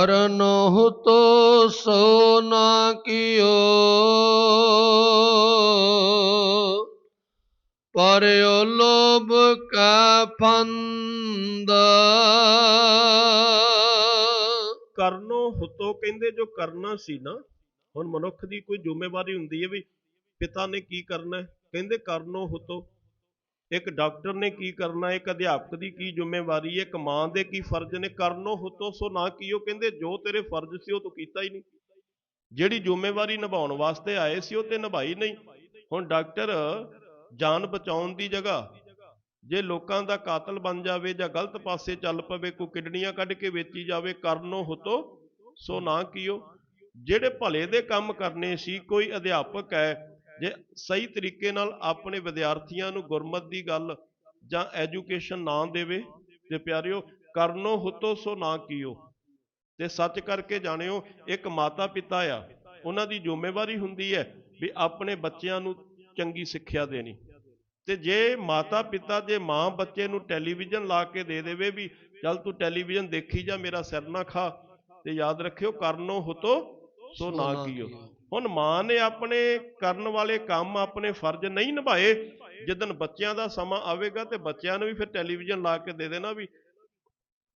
ਕਰਨਹੁ ਤੋ ਸੋ ਨਾ ਕਿਓ। ਪਰਿਓ ਲੋਭ ਕਾ ਫੰਦ। ਕਰਨੋ ਹੁਤੋ ਕਹਿੰਦੇ ਜੋ ਕਰਨਾ ਸੀ ਨਾ, ਹੁਣ ਮਨੁੱਖ ਦੀ ਕੋਈ ਜ਼ਿੰਮੇਵਾਰੀ ਹੁੰਦੀ ਹੈ ਵੀ ਪਿਤਾ ਨੇ ਕੀ ਕਰਨਾ ਕਹਿੰਦੇ ਕਰਨੋ ਹੁਤੋ। ਇੱਕ ਡਾਕਟਰ ਨੇ ਕੀ ਕਰਨਾ, ਇੱਕ ਅਧਿਆਪਕ ਦੀ ਕੀ ਜ਼ਿੰਮੇਵਾਰੀ ਹੈ ਇੱਕ ਮਾਂ ਦੇ ਕੀ ਫਰਜ਼ ਨੇ, ਕਰਨੋ ਹੁਤੋ ਸੋ ਨਾ ਕੀਓ, ਕਹਿੰਦੇ ਜੋ ਤੇਰੇ ਫਰਜ਼ ਸੀ ਉਹ ਤੂੰ ਕੀਤਾ ਹੀ ਨਹੀਂ। ਜਿਹੜੀ ਜ਼ਿੰਮੇਵਾਰੀ ਨਿਭਾਉਣ ਵਾਸਤੇ ਆਏ ਸੀ ਉਹ ਤੇ ਨਿਭਾਈ ਨਹੀਂ। ਹੁਣ ਡਾਕਟਰ, ਜਾਨ ਬਚਾਉਣ ਦੀ ਜਗ੍ਹਾ, ਜੇ ਲੋਕਾਂ ਦਾ ਕਾਤਲ ਬਣ ਜਾਵੇ ਜਾਂ ਗਲਤ ਪਾਸੇ ਚੱਲ ਪਵੇ, ਕੋਈ ਕਿਡਨੀਆਂ ਕੱਢ ਕੇ ਵੇਚੀ ਜਾਵੇ, ਕਰਨੋ ਹੁਤੋ ਸੋ ਨਾ ਕੀਓ। ਜਿਹੜੇ ਭਲੇ ਦੇ ਕੰਮ ਕਰਨੇ ਸੀ, ਕੋਈ ਅਧਿਆਪਕ ਹੈ ਜੇ ਸਹੀ ਤਰੀਕੇ ਨਾਲ ਆਪਣੇ ਵਿਦਿਆਰਥੀਆਂ ਨੂੰ ਗੁਰਮਤ ਦੀ ਗੱਲ ਜਾਂ ਐਜੂਕੇਸ਼ਨ ਨਾ ਦੇਵੇ ਤੇ ਪਿਆਰਿਓ ਕਰਨੋ ਹੁਤੋ ਸੋ ਨਾ ਕੀਓ। ਤੇ ਸੱਚ ਕਰਕੇ ਜਾਣਿਓ ਇੱਕ ਮਾਤਾ ਪਿਤਾ ਆ ਉਹਨਾਂ ਦੀ ਜ਼ਿੰਮੇਵਾਰੀ ਹੁੰਦੀ ਹੈ ਵੀ ਆਪਣੇ ਬੱਚਿਆਂ ਨੂੰ ਚੰਗੀ ਸਿੱਖਿਆ ਦੇਣੀ। ਤੇ ਜੇ ਮਾਤਾ ਪਿਤਾ ਜੇ ਮਾਂ ਬੱਚੇ ਨੂੰ ਟੈਲੀਵਿਜ਼ਨ ਲਾ ਕੇ ਦੇ ਦੇਵੇ ਵੀ ਚੱਲ ਤੂੰ ਟੈਲੀਵਿਜ਼ਨ ਦੇਖੀ ਜਾ ਮੇਰਾ ਸਿਰ ਨਾ ਖਾ ਤੇ ਯਾਦ ਰੱਖਿਓ ਕਰਨੋ ਹੁਤੋ ਸੋ ਨਾ ਕੀਓ। ਹੁਣ ਮਾਂ ਨੇ ਆਪਣੇ ਕਰਨ ਵਾਲੇ ਕੰਮ ਆਪਣੇ ਫਰਜ਼ ਨਹੀਂ ਨਿਭਾਏ ਜਦੋਂ ਬੱਚਿਆਂ ਦਾ ਸਮਾਂ ਆਵੇਗਾ ਤੇ ਬੱਚਿਆਂ ਨੂੰ ਵੀ ਫਿਰ ਟੈਲੀਵਿਜ਼ਨ ਲਾ ਕੇ ਦੇ ਦੇਣਾ ਵੀ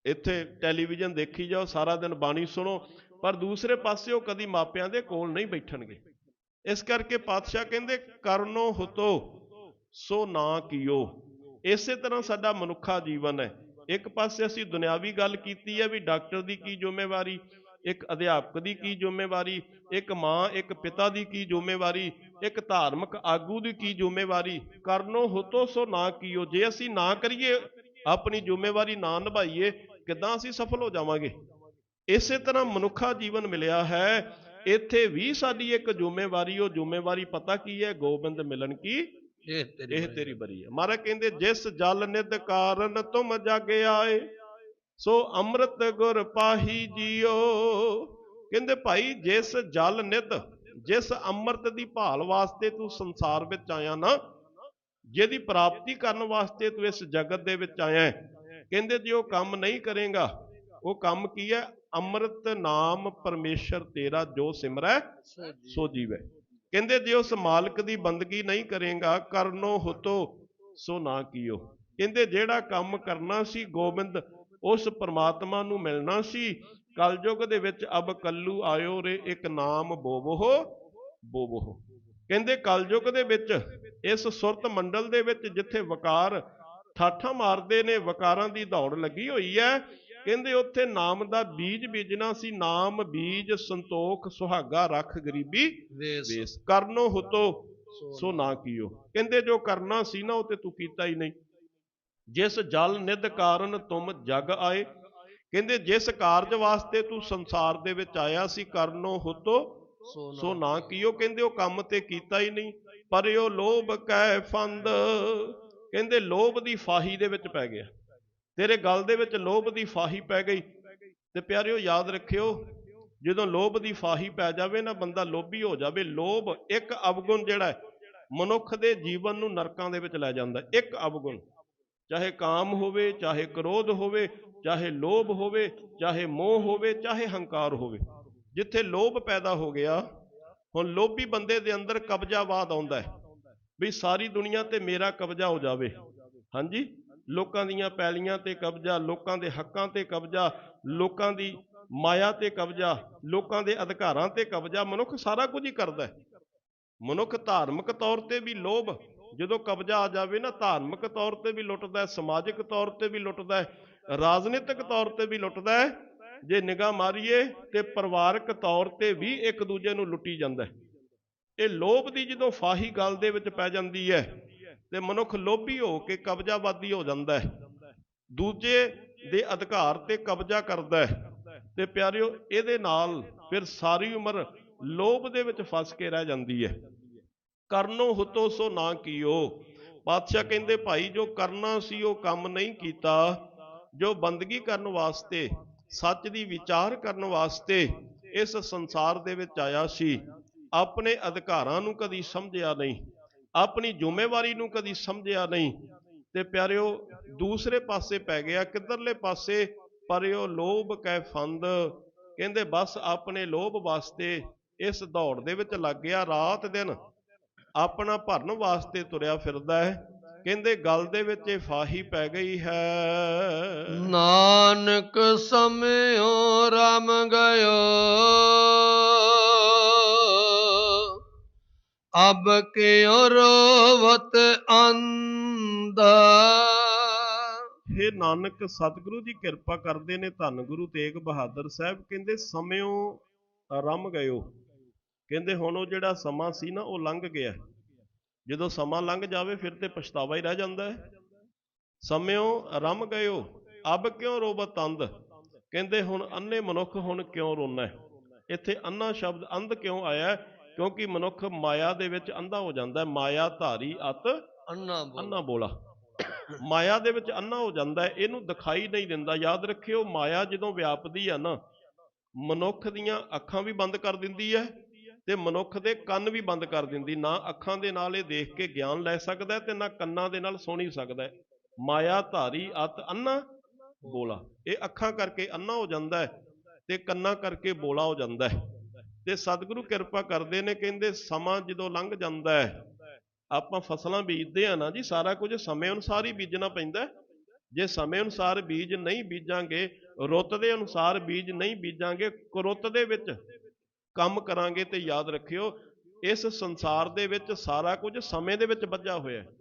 ਇੱਥੇ ਟੈਲੀਵਿਜ਼ਨ ਦੇਖੀ ਜਾਓ, ਸਾਰਾ ਦਿਨ ਬਾਣੀ ਸੁਣੋ, ਪਰ ਦੂਸਰੇ ਪਾਸੇ ਉਹ ਕਦੀ ਮਾਪਿਆਂ ਦੇ ਕੋਲ ਨਹੀਂ ਬੈਠਣਗੇ। ਇਸ ਕਰਕੇ ਪਾਤਸ਼ਾਹ ਕਹਿੰਦੇ, ਕਰਨੋ ਹੁਤੋ, ਸੋ ਨਾ ਕੀਓ। ਇਸੇ ਤਰ੍ਹਾਂ ਸਾਡਾ ਮਨੁੱਖਾ ਜੀਵਨ ਹੈ। ਇੱਕ ਪਾਸੇ ਅਸੀਂ ਦੁਨਿਆਵੀ ਗੱਲ ਕੀਤੀ ਹੈ ਵੀ ਡਾਕਟਰ ਦੀ ਕੀ ਜ਼ਿੰਮੇਵਾਰੀ ਇੱਕ ਅਧਿਆਪਕ ਦੀ ਕੀ ਜ਼ਿੰਮੇਵਾਰੀ ਇੱਕ ਮਾਂ ਇੱਕ ਪਿਤਾ ਦੀ ਕੀ ਜ਼ਿੰਮੇਵਾਰੀ ਇੱਕ ਧਾਰਮਿਕ ਆਗੂ ਦੀ ਕੀ ਜ਼ਿੰਮੇਵਾਰੀ ਕਰਨੋ ਹੁਤੋ ਸੋ ਨਾ ਕੀਓ ਜੇ ਅਸੀਂ ਨਾ ਕਰੀਏ ਆਪਣੀ ਜ਼ਿੰਮੇਵਾਰੀ ਨਾ ਨਿਭਾਈਏ ਕਿੱਦਾਂ ਅਸੀਂ ਸਫਲ ਹੋ ਜਾਵਾਂਗੇ? ਇਸੇ ਤਰ੍ਹਾਂ ਮਨੁੱਖਾ ਜੀਵਨ ਮਿਲਿਆ ਹੈ ਇੱਥੇ ਵੀ ਸਾਡੀ ਇੱਕ ਜ਼ਿੰਮੇਵਾਰੀ ਉਹ ਜ਼ਿੰਮੇਵਾਰੀ ਪਤਾ ਕੀ ਹੈ? ਗੋਬਿੰਦ ਮਿਲਣ ਕੀ? ਇਹ ਤੇਰੀ ਇਹ ਤੇਰੀ ਬਰੀ ਹੈ। ਮਹਾਰਾਜ ਕਹਿੰਦੇ ਜਿਸ ਜਲ ਨਿਦ ਕਾਰਨ ਤੁਮ ਜਗ ਆਏ ਸੋ ਅੰਮ੍ਰਿਤ ਗੁਰ ਪਾਹੀ ਜੀਓ। ਕਹਿੰਦੇ ਭਾਈ, ਜਿਸ ਜਲ ਨਿਦ ਜਿਸ ਅੰਮ੍ਰਿਤ ਦੀ ਭਾਲ ਵਾਸਤੇ ਤੂੰ ਸੰਸਾਰ ਵਿੱਚ ਆਇਆ ਨਾ, ਜਿਹਦੀ ਪ੍ਰਾਪਤੀ ਕਰਨ ਵਾਸਤੇ ਤੂੰ ਇਸ ਜਗਤ ਦੇ ਵਿੱਚ ਆਇਆ ਕਹਿੰਦੇ ਜੇ ਉਹ ਕੰਮ ਨਹੀਂ ਕਰੇਗਾ, ਉਹ ਕੰਮ ਕੀ ਹੈ? ਅੰਮ੍ਰਿਤ ਨਾਮ ਪਰਮੇਸ਼ਰ ਤੇਰਾ ਜੋ ਸਿਮਰੈ, ਸੋ ਜੀਵੈ। ਕਹਿੰਦੇ ਜੇ ਉਸ ਮਾਲਕ ਦੀ ਬੰਦਗੀ ਨਹੀਂ ਕਰੇਗਾ, ਕਰਨੋ ਹੁਤੋ, ਸੋ ਨਾ ਕੀਓ। ਕਹਿੰਦੇ ਜਿਹੜਾ ਕੰਮ ਕਰਨਾ ਸੀ, ਗੋਬਿੰਦ ਉਸ ਪ੍ਰਮਾਤਮਾ ਨੂੰ ਮਿਲਣਾ ਸੀ। ਕਲਯੁਗ ਦੇ ਵਿੱਚ ਅਬ ਕੱਲੂ ਆਇਓ ਰੇ ਇੱਕ ਨਾਮ ਬੋਵੋ ਬੋਵੋ ਕਹਿੰਦੇ ਕਲਯੁਗ ਦੇ ਵਿੱਚ ਇਸ ਸੁਰਤ ਮੰਡਲ ਦੇ ਵਿੱਚ ਜਿੱਥੇ ਵਕਾਰ ਠਾਠਾਂ ਮਾਰਦੇ ਨੇ ਵਕਾਰਾਂ ਦੀ ਦੌੜ ਲੱਗੀ ਹੋਈ ਹੈ। ਕਹਿੰਦੇ ਉੱਥੇ ਨਾਮ ਦਾ ਬੀਜ ਬੀਜਣਾ ਸੀ ਨਾਮ ਬੀਜ ਸੰਤੋਖ ਸੁਹਾਗਾ ਰੱਖ ਗਰੀਬੀ ਵੇਸ। ਕਰਨੋ ਹੁਤੋ ਸੋ ਨਾ ਕੀਓ। ਕਹਿੰਦੇ ਜੋ ਕਰਨਾ ਸੀ ਨਾ ਉਹ ਤੇ ਤੂੰ ਕੀਤਾ ਹੀ ਨਹੀਂ। ਜਿਸ ਜਲ ਨਿਧ ਕਾਰਨ ਤੁਮ ਜਗ ਆਏ। ਕਹਿੰਦੇ, ਜਿਸ ਕਾਰਜ ਵਾਸਤੇ ਤੂੰ ਸੰਸਾਰ ਦੇ ਵਿੱਚ ਆਇਆ ਸੀ, ਕਰਨੋ ਹੁਤੋ, ਸੋ ਨਾ ਕੀਓ। ਕਹਿੰਦੇ, ਉਹ ਕੰਮ ਤੇ ਕੀਤਾ ਹੀ ਨਹੀਂ, ਪਰ ਉਹ ਲੋਭ ਕੈ ਫੰਦ। ਕਹਿੰਦੇ, ਲੋਭ ਦੀ ਫਾਹੀ ਦੇ ਵਿੱਚ ਪੈ ਗਿਆ। ਤੇਰੇ ਗੱਲ ਦੇ ਵਿੱਚ ਲੋਭ ਦੀ ਫਾਹੀ ਪੈ ਗਈ। ਤੇ ਪਿਆਰਿਓ, ਯਾਦ ਰੱਖਿਓ, ਜਦੋਂ ਲੋਭ ਦੀ ਫਾਹੀ ਪੈ ਜਾਵੇ ਨਾ, ਬੰਦਾ ਲੋਭੀ ਹੋ ਜਾਵੇ। ਲੋਭ ਇੱਕ ਅਵਗੁਣ ਜਿਹੜਾ ਮਨੁੱਖ ਦੇ ਜੀਵਨ ਨੂੰ ਨਰਕਾਂ ਦੇ ਵਿੱਚ ਲੈ ਜਾਂਦਾ। ਇੱਕ ਅਵਗੁਣ। ਚਾਹੇ ਕਾਮ ਹੋਵੇ, ਚਾਹੇ ਕ੍ਰੋਧ ਹੋਵੇ, ਚਾਹੇ ਲੋਭ ਹੋਵੇ, ਚਾਹੇ ਮੋਹ ਹੋਵੇ, ਚਾਹੇ ਹੰਕਾਰ ਹੋਵੇ। ਜਿੱਥੇ ਲੋਭ ਪੈਦਾ ਹੋ ਗਿਆ, ਹੁਣ ਲੋਭੀ ਬੰਦੇ ਦੇ ਅੰਦਰ ਕਬਜ਼ਾਵਾਦ ਆਉਂਦਾ ਹੈ। ਵੀ ਸਾਰੀ ਦੁਨੀਆ ਤੇ ਮੇਰਾ ਕਬਜ਼ਾ ਹੋ ਜਾਵੇ। ਹਾਂਜੀ? ਲੋਕਾਂ ਦੀਆਂ ਪੈਲੀਆਂ ਤੇ ਕਬਜ਼ਾ, ਲੋਕਾਂ ਦੇ ਹੱਕਾਂ ਤੇ ਕਬਜ਼ਾ, ਲੋਕਾਂ ਦੀ ਮਾਇਆ ਤੇ ਕਬਜ਼ਾ, ਲੋਕਾਂ ਦੇ ਅਧਿਕਾਰਾਂ ਤੇ ਕਬਜ਼ਾ, ਮਨੁੱਖ ਸਾਰਾ ਕੁਝ ਹੀ ਕਰਦਾ ਹੈ। ਮਨੁੱਖ ਧਾਰਮਿਕ ਤੌਰ ਤੇ ਵੀ ਲੋਭ ਜਦੋਂ ਕਬਜ਼ਾ ਆ ਜਾਵੇ ਨਾ, ਧਾਰਮਿਕ ਤੌਰ ਤੇ ਵੀ ਲੁੱਟਦਾ ਹੈ, ਸਮਾਜਿਕ ਤੌਰ ਤੇ ਵੀ ਲੁੱਟਦਾ ਹੈ, ਰਾਜਨੀਤਿਕ ਤੌਰ ਤੇ ਵੀ ਲੁੱਟਦਾ ਹੈ, ਜੇ ਨਿਗਾਹ ਮਾਰੀਏ ਤੇ ਪਰਿਵਾਰਕ ਤੌਰ ਤੇ ਵੀ ਇੱਕ ਦੂਜੇ ਨੂੰ ਲੁੱਟੀ ਜਾਂਦਾ ਹੈ। ਇਹ ਲੋਭ ਦੀ ਜਦੋਂ ਫਾਹੀ ਗੱਲ ਦੇ ਵਿੱਚ ਪੈ ਜਾਂਦੀ ਹੈ ਤੇ ਮਨੁੱਖ ਲੋਭੀ ਹੋ ਕੇ ਕਬਜ਼ਾਵਾਦੀ ਹੋ ਜਾਂਦਾ ਹੈ। ਦੂਜੇ ਦੇ ਅਧਿਕਾਰ ਤੇ ਕਬਜ਼ਾ ਕਰਦਾ ਹੈ ਤੇ ਪਿਆਰਿਓ, ਇਹਦੇ ਨਾਲ ਫਿਰ ਸਾਰੀ ਉਮਰ ਲੋਭ ਦੇ ਵਿੱਚ ਫਸ ਕੇ ਰਹਿ ਜਾਂਦੀ ਹੈ। ਕਰਨੋ ਹੁਤੋ ਸੋ ਨਾ ਕੀਓ। ਪਾਤਸ਼ਾਹ ਕਹਿੰਦੇ, ਭਾਈ, ਜੋ ਕਰਨਾ ਸੀ, ਉਹ ਕੰਮ ਨਹੀਂ ਕੀਤਾ। ਜੋ ਬੰਦਗੀ ਕਰਨ ਵਾਸਤੇ, ਸੱਚ ਦੀ ਵਿਚਾਰ ਕਰਨ ਵਾਸਤੇ ਇਸ ਸੰਸਾਰ ਦੇ ਵਿੱਚ ਆਇਆ ਸੀ, ਆਪਣੇ ਅਧਿਕਾਰਾਂ ਨੂੰ ਕਦੀ ਸਮਝਿਆ ਨਹੀਂ, ਆਪਣੀ ਜ਼ਿੰਮੇਵਾਰੀ ਨੂੰ ਕਦੀ ਸਮਝਿਆ ਨਹੀਂ। ਤੇ ਪਿਆਰਿਓ, ਦੂਸਰੇ ਪਾਸੇ ਪੈ ਗਿਆ, ਕਿੱਧਰਲੇ ਪਾਸੇ? ਪਰਿਓ ਲੋਭ ਕੈ ਫੰਦ। ਕਹਿੰਦੇ, ਬਸ ਆਪਣੇ ਲੋਭ ਵਾਸਤੇ ਇਸ ਦੌੜ ਦੇ ਵਿੱਚ ਲੱਗ ਗਿਆ ਰਾਤ ਦਿਨ। ਆਪਣਾ ਭਰਨ ਵਾਸਤੇ ਤੁਰਿਆ ਫਿਰਦਾ ਹੈ। ਕਹਿੰਦੇ ਗਲ ਦੇ ਵਿੱਚ ਇਹ ਫਾਹੀ ਪੈ ਗਈ ਹੈ। ਨਾਨਕ ਸਮਿਓ ਰਮ ਗਇਓ। ਅਬ ਕਿਉ ਰੋਵਤ ਅੰਦਾ हे ਨਾਨਕ ਸਤਿਗੁਰੂ ਜੀ ਕਿਰਪਾ ਕਰਦੇ ਨੇ ਧੰਨ ਗੁਰੂ ਤੇਗ ਬਹਾਦਰ ਸਾਹਿਬ ਕਹਿੰਦੇ ਸਮਿਓ ਰਮ ਗਇਓ। ਕਹਿੰਦੇ ਹੁਣ ਉਹ ਜਿਹੜਾ ਸਮਾਂ ਸੀ ਨਾ ਉਹ ਲੰਘ ਗਿਆ। ਜਦੋਂ ਸਮਾਂ ਲੰਘ ਜਾਵੇ ਫਿਰ ਤੇ ਪਛਤਾਵਾ ਹੀ ਰਹਿ ਜਾਂਦਾ ਹੈ। ਸਮਿਓ ਰਮ ਗਇਓ ਅਬ ਕਿਉਂ ਰੋਬਤ ਅੰਧ ਕਹਿੰਦੇ ਹੁਣ ਅੰਨੇ ਮਨੁੱਖ ਹੁਣ ਕਿਉਂ ਰੋਣਾ ਇੱਥੇ ਅੰਨਾ ਸ਼ਬਦ ਅੰਧ ਕਿਉਂ ਆਇਆ? ਕਿਉਂਕਿ ਮਨੁੱਖ ਮਾਇਆ ਦੇ ਵਿੱਚ ਅੰਧਾ ਹੋ ਜਾਂਦਾ ਹੈ। ਮਾਇਆ ਧਾਰੀ ਅਤ ਅੰਨਾ ਬੋਲ। ਅੰਨਾ ਬੋਲਾ। ਮਾਇਆ ਦੇ ਵਿੱਚ ਅੰਨਾ ਹੋ ਜਾਂਦਾ ਹੈ। ਇਹਨੂੰ ਦਿਖਾਈ ਨਹੀਂ ਦਿੰਦਾ। ਯਾਦ ਰੱਖਿਓ ਮਾਇਆ ਜਦੋਂ ਵਿਆਪਦੀ ਆ ਨਾ ਮਨੁੱਖ ਦੀਆਂ ਅੱਖਾਂ ਵੀ ਬੰਦ ਕਰ ਦਿੰਦੀ ਹੈ। ਤੇ ਮਨੁੱਖ ਦੇ ਕੰਨ ਵੀ ਬੰਦ ਕਰ ਦਿੰਦੀ, ਨਾ ਅੱਖਾਂ ਦੇ ਨਾਲ ਇਹ ਦੇਖ ਕੇ ਗਿਆਨ ਲੈ ਸਕਦਾ ਤੇ ਨਾ ਕੰਨਾਂ ਦੇ ਨਾਲ ਸੁਣੀ ਸਕਦਾ। ਮਾਇਆ ਧਾਰੀ ਅਤ ਅੰਨਾ ਬੋਲਾ। ਇਹ ਅੱਖਾਂ ਕਰਕੇ ਅੰਨਾ ਹੋ ਜਾਂਦਾ ਹੈ ਤੇ ਕੰਨਾਂ ਕਰਕੇ ਬੋਲਾ ਹੋ ਜਾਂਦਾ ਹੈ। ਤੇ ਸਤਿਗੁਰੂ ਕਿਰਪਾ ਕਰਦੇ ਨੇ, ਕਹਿੰਦੇ ਸਮਾਂ ਜਦੋਂ ਲੰਘ ਜਾਂਦਾ ਹੈ, ਆਪਾਂ ਫਸਲਾਂ ਬੀਜਦੇ ਆ ਨਾ ਜੀ, ਸਾਰਾ ਕੁਝ ਸਮੇਂ ਅਨੁਸਾਰ ਹੀ ਬੀਜਣਾ ਪੈਂਦਾ ਜੇ ਸਮੇਂ ਅਨੁਸਾਰ ਬੀਜ ਨਹੀਂ ਬੀਜਾਂਗੇ, ਰੁੱਤ ਦੇ ਅਨੁਸਾਰ ਬੀਜ ਨਹੀਂ ਬੀਜਾਂਗੇ, ਕਰੁੱਤ ਦੇ ਵਿੱਚ ਕੰਮ ਕਰਾਂਗੇ ਤੇ ਯਾਦ ਰੱਖਿਓ ਇਸ ਸੰਸਾਰ ਦੇ ਵਿੱਚ ਸਾਰਾ ਕੁਝ ਸਮੇਂ ਦੇ ਵਿੱਚ ਬੱਝਾ ਹੋਇਆ ਹੈ।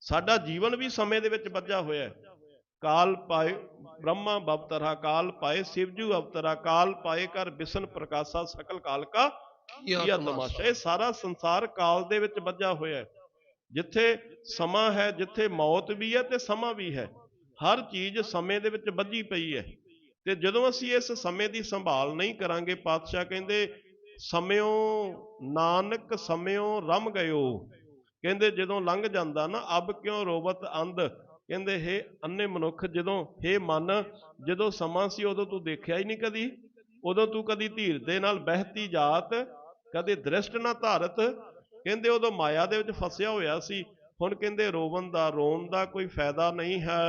ਸਾਡਾ ਜੀਵਨ ਵੀ ਸਮੇਂ ਦੇ ਵਿੱਚ ਬੱਝਾ ਹੋਇਆ ਹੈ। ਕਾਲ ਪਾਏ ਬ੍ਰਹਮਾ ਬਵਤਰਾ ਕਾਲ ਪਾਏ ਸਿਵਜੂ ਅਵਤਰਾ ਕਾਲ ਪਾਏ ਕਰ ਬਿਸ਼ਨ ਪ੍ਰਕਾਸ਼ਾ ਸਕਲ ਕਾਲ ਕਾ ਇਹ ਤਮਾਸ਼ਾ। ਇਹ ਸਾਰਾ ਸੰਸਾਰ ਕਾਲ ਦੇ ਵਿੱਚ ਬੱਝਾ ਹੋਇਆ ਹੈ। ਜਿੱਥੇ ਸਮਾਂ ਹੈ ਜਿੱਥੇ ਮੌਤ ਵੀ ਹੈ ਤੇ ਸਮਾਂ ਵੀ ਹੈ। ਹਰ ਚੀਜ਼ ਸਮੇਂ ਦੇ ਵਿੱਚ ਬੱਝੀ ਪਈ ਹੈ। ਤੇ ਜਦੋਂ ਅਸੀਂ ਇਸ ਸਮੇਂ ਦੀ ਸੰਭਾਲ ਨਹੀਂ ਕਰਾਂਗੇ ਪਾਤਸ਼ਾਹ ਕਹਿੰਦੇ ਸਮਿਓ ਨਾਨਕ ਸਮਿਓ ਰਮ ਗਇਓ। ਕਹਿੰਦੇ ਜਦੋਂ ਲੰਘ ਜਾਂਦਾ ਨਾ, ਅਬ ਕਿਉਂ ਰੋਵਤ ਅੰਧ? ਕਹਿੰਦੇ, ਹੇ ਅੰਨੇ ਮਨੁੱਖ, ਜਦੋਂ ਹੇ ਮਨ, ਜਦੋਂ ਸਮਾਂ ਸੀ ਉਦੋਂ ਤੂੰ ਦੇਖਿਆ ਹੀ ਨਹੀਂ ਕਦੀ। ਉਦੋਂ ਤੂੰ ਕਦੀ ਧੀਰ ਦੇ ਨਾਲ ਬਹਿਤੀ ਜਾਤ, ਕਦੇ ਦ੍ਰਿਸ਼ਟ ਨਾ ਧਾਰਤ। ਕਹਿੰਦੇ ਉਦੋਂ ਮਾਇਆ ਦੇ ਵਿੱਚ ਫਸਿਆ ਹੋਇਆ ਸੀ। ਹੁਣ ਕਹਿੰਦੇ ਰੋਵਣ ਦਾ, ਰੋਣ ਦਾ ਕੋਈ ਫਾਇਦਾ ਨਹੀਂ ਹੈ।